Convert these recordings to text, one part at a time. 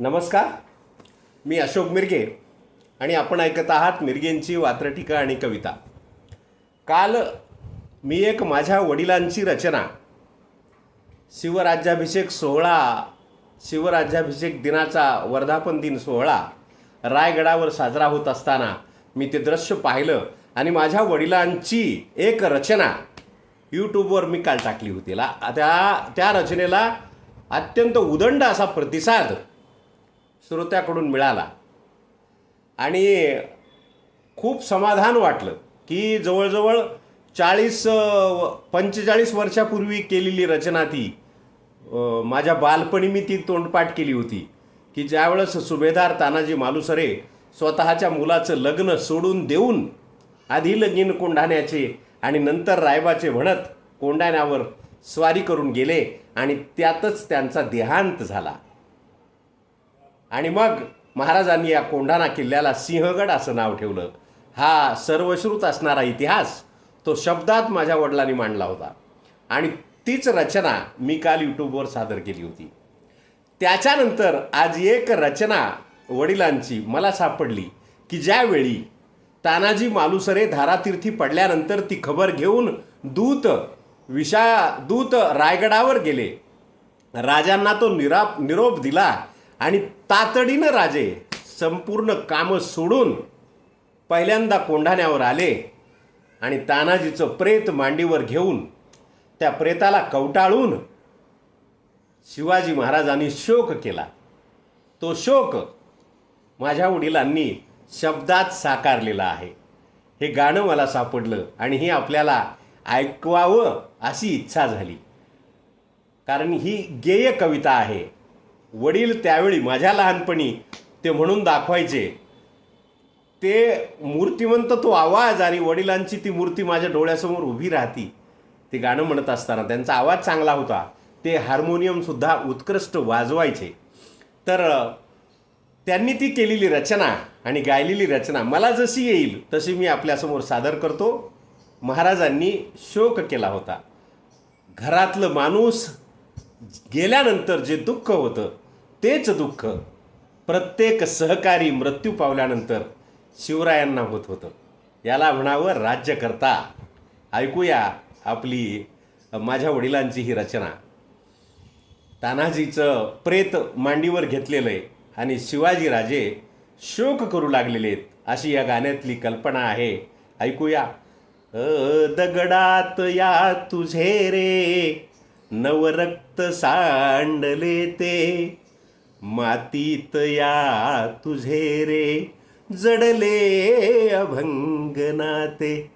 नमस्कार. मी अशोक मिरगे आणि आपण ऐकत आहात मिरगेंची वात्रटिका आणि कविता. काल मी एक माझ्या वडिलांची रचना. शिवराज्याभिषेक सोहळा शिवराज्याभिषेक दिनाचा वर्धापन दिन सोहळा रायगडावर साजरा होत असताना मी ते दृश्य पाहिलं आणि माझ्या वडिलांची एक रचना यूट्यूबवर मी काल टाकली होती. ला त्या त्या रचनेला अत्यंत उदंड असा प्रतिसाद श्रोत्याकडून मिळाला. आणि खूप समाधान वाटलं की जवळजवळ चाळीस पंचेचाळीस वर्षापूर्वी केलेली रचना ती माझ्या बालपणी मी ती तोंडपाठ केली होती. की ज्यावेळेस सुभेदार तानाजी मालुसरे स्वतःच्या मुलाचं लग्न सोडून देऊन आधी लगीन कोंढाण्याचे आणि नंतर रायबाचे म्हणत कोंढाण्यावर स्वारी करून गेले आणि त्यातच त्यांचा देहांत झाला. आणि मग महाराजांनी या कोंढाणा किल्ल्याला सिंहगड असं नाव ठेवलं. हा सर्वश्रुत असणारा इतिहास तो शब्दात माझ्या वडिलांनी मांडला होता. आणि तीच रचना मी काल यूट्यूबवर सादर केली होती. त्याच्यानंतर आज एक रचना वडिलांची मला सापडली की ज्यावेळी तानाजी मालुसरे धारातीर्थी पडल्यानंतर ती खबर घेऊन दूत विषा दूत रायगडावर गेले. राजांना तो निराप निरोप दिला. आणि तातडीनं राजे संपूर्ण कामं सोडून पहिल्यांदा कोंढाण्यावर आले आणि तानाजीचं प्रेत मांडीवर घेऊन त्या प्रेताला कवटाळून शिवाजी महाराजांनी शोक केला. तो शोक माझ्या वडिलांनी शब्दात साकारलेला आहे. हे गाणं मला सापडलं आणि हे आपल्याला ऐकवावं अशी इच्छा झाली. कारण ही गेय कविता आहे. वडील त्यावेळी माझ्या लहानपणी ते म्हणून दाखवायचे. ते मूर्तिमंत तो आवाज आणि वडिलांची ती मूर्ती माझ्या डोळ्यासमोर उभी राहती. ते गाणं म्हणत असताना त्यांचा आवाज चांगला होता. ते हार्मोनियमसुद्धा उत्कृष्ट वाजवायचे. तर त्यांनी ती केलेली रचना आणि गायलेली रचना मला जशी येईल तशी मी आपल्यासमोर सादर करतो. महाराजांनी शोक केला होता. घरातलं माणूस गेल्यानंतर जे दुःख होतं तेच दुःख प्रत्येक सहकारी मृत्यू पावल्यानंतर शिवरायांना होत होतं. याला म्हणावं राज्यकर्ता. ऐकूया आपली माझ्या वडिलांची ही रचना. तानाजीचं प्रेत मांडीवर घेतलेलं आहे आणि शिवाजीराजे शोक करू लागलेले आहेत अशी या गाण्यातली कल्पना आहे. ऐकूया. अ, दगडात या तुझे रे नवरक्त सांडले ते. मातीत या तुझे रे जडले अभंग नाते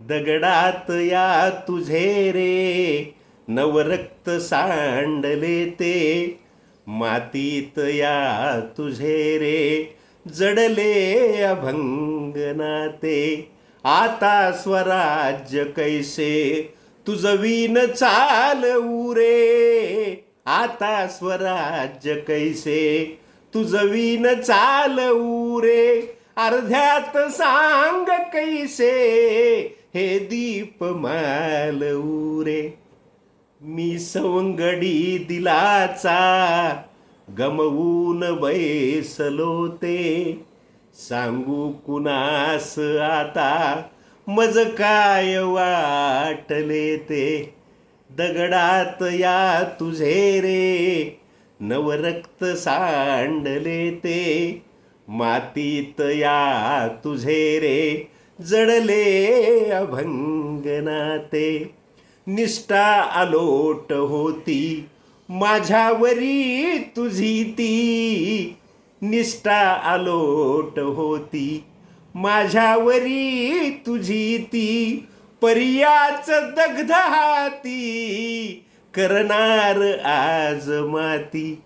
दगडात या तुझे रे नवरक्त सांडले ते. मातीत या तुझे रे जडले अभंग नाते आता स्वराज्य कैसे? तुझवीन चालवू रे आता स्वराज्य कैसे? तुझवीन चालवू रे. अर्ध्यात सांग कैसे? हे दीप मालवू रे. मी सवंगडी दिलाचा गमवून बैसलो ते. सांगू कुणास आता मज काय वाटले ते? दगडात या तुझे रे. नवरक्त सांडले ते. मातीत या तुझे रे. जडले अभंगनाते. निष्ठा आलोट होती. माझ्यावरी तुझी ती. निष्ठा आलोट होती. माझ्यावरी तुझी ती. पर्याच दग्ध हाती करणार आज माती.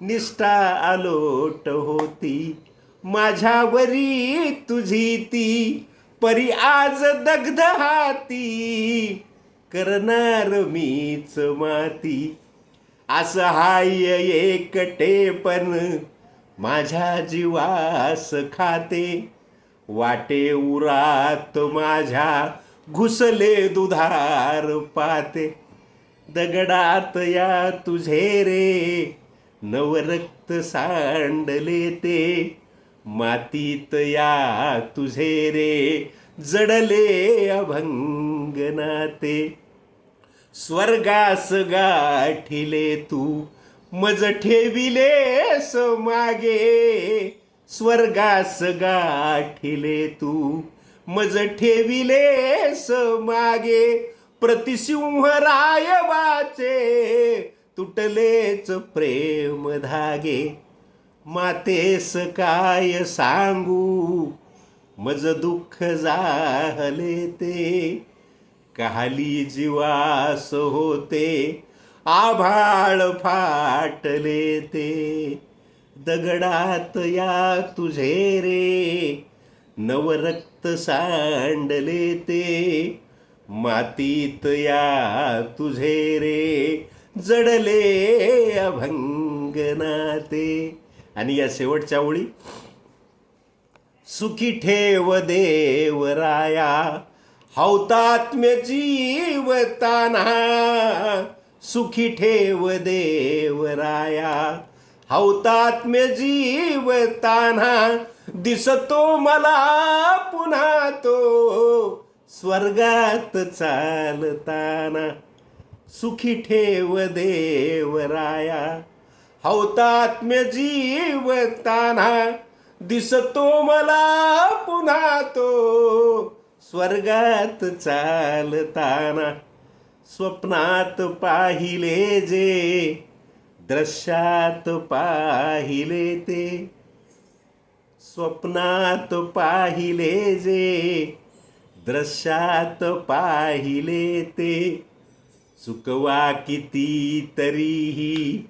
निष्ठा आलोट होती माझ्यावरी तुझी ती. परी आज दग्ध हाती करणार मीच माती. असं हाय एकटे पण माझ्या जीवास खाते. वाटे उरात माझ्या घुसले दुधार पाते. दगडात या तुझे रे नवरक्त सांडले ते. मातीत या तुझे रे जडले अभंगनाते स्वर्गास गाठिले तू मज ठेविले मागे. स्वर्गास गाठिले तू मज ठेविले मागे प्रतिसिंह वाचे तुटलेच प्रेम धागे. मातेस काय सांगू? मज दुःख झाले ते. काली जीवास होते आभाळ फाटले ते. दगडात या तुझे रे नवरक्त सांडले ते. मातीत या तुझे रे जडले अभंगनाते. आणि या शेवटच्या ओळी. सुखी ठेव देवराया हौतात्म्य जीवताना. सुखी ठेव देवराया हौतात्म्य जीवताना. दिसतो मला पुन्हा तो स्वर्गात चालताना. सुखी ठेव देवराया हौतात्म्य जीवताना दिसतो मला पुन्हा तो स्वर्गात चालताना. स्वप्नात पाहिले जे दृश्यात पाहिले ते. स्वप्नात पाहिले जे दृश्यात पाहिले ते. चुकवा किती तरीही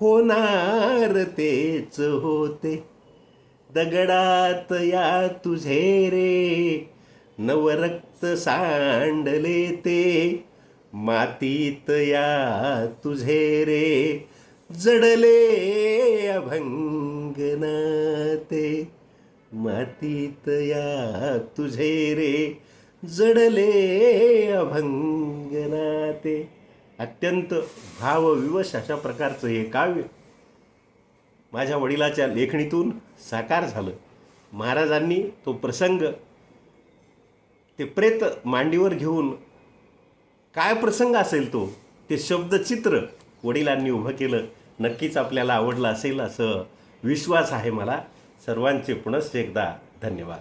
होणार तेच होते. दगडात या तुझे रे नवरक्त सांडले ते. मातीत या तुझे रे जडले अभंगनाते मातीत या तुझे रे जडले अभंगनाते. अत्यंत भावविवश अशा प्रकारचं हे काव्य माझ्या वडिलाच्या लेखणीतून साकार झालं. महाराजांनी तो प्रसंग ते प्रेत मांडीवर घेऊन काय प्रसंग असेल तो? ते शब्दचित्र वडिलांनी उभं केलं. नक्कीच आपल्याला आवडलं असेल असं विश्वास आहे मला. सर्वांचे पुनश्च एकदा धन्यवाद.